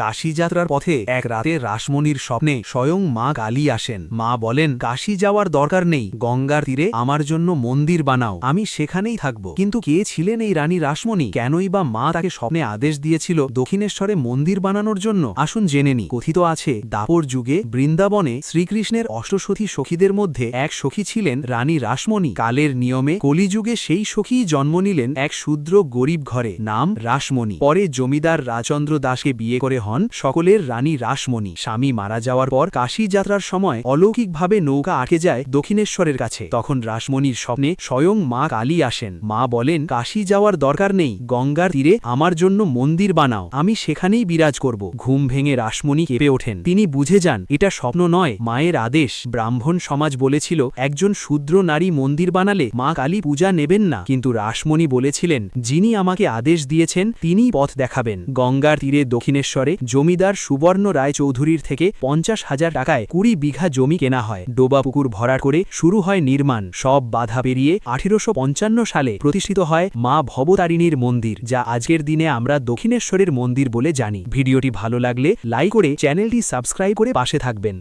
কাশী যাত্রার পথে এক রাতে রাসমণির স্বপ্নে স্বয়ং মা কালী আসেন। মা বলেন, কাশী যাওয়ার দরকার নেই। গঙ্গার তীরে আমার জন্য মন্দির বানাও। আমি সেখানেই থাকব। কিন্তু কে ছিলেন এই রানী রাসমণি? কেনই বা মা তাকে স্বপ্নে আদেশ দিয়েছিল দক্ষিণেশ্বরে মন্দির বানানোর জন্য? আসুন জেনে নি। কথিত আছে, দাপর যুগে বৃন্দাবনে শ্রীকৃষ্ণের অষ্টসখী সখীদের মধ্যে এক সখী ছিলেন রানী রাসমণি। কালের নিয়মে কলিযুগে সেই সখীই জন্ম নিলেন এক শূদ্র গরিব ঘরে, নাম রাসমণি। পরে জমিদার রাজচন্দ্র দাসকে বিয়ে করে হন, সকলের রানী রাসমণি। স্বামী মারা যাওয়ার পর কাশী যাত্রার সময় অলৌকিকভাবে নৌকা আটকে যায় দক্ষিণেশ্বরের কাছে। তখন রাসমণির স্বপ্নে স্বয়ং মা কালী আসেন। মা বলেন, কাশী যাওয়ার দরকার নেই, গঙ্গার তীরে আমার জন্য মন্দির বানাও, আমি সেখানেই বিরাজ করব। ঘুম ভেঙে রাসমণি কেঁপে ওঠেন। তিনি বুঝে যান, এটা স্বপ্ন নয়, মায়ের আদেশ। ব্রাহ্মণ সমাজ বলেছিল, একজন শূদ্র নারী মন্দির বানালে মা কালী পূজা নেবেন না। কিন্তু রাসমণি বলেছিলেন, যিনি আমাকে আদেশ দিয়েছেন, তিনিই পথ দেখাবেন। গঙ্গার তীরে দক্ষিণেশ্বরে জমিদার সুবর্ণ রায়চৌধুরীর থেকে পঞ্চাশ হাজার টাকায় কুড়ি বিঘা জমি কেনা হয়। ডোবা পুকুর ভরাট করে শুরু হয় নির্মাণ। সব বাধা পেরিয়ে আঠেরোশো পঞ্চান্ন সালে প্রতিষ্ঠিত হয় মা ভবতারিণীর মন্দির, যা আজকের দিনে আমরা দক্ষিণেশ্বরের মন্দির বলে জানি। ভিডিওটি ভালো লাগলে লাইক করে চ্যানেলটি সাবস্ক্রাইব করে পাশে থাকবেন।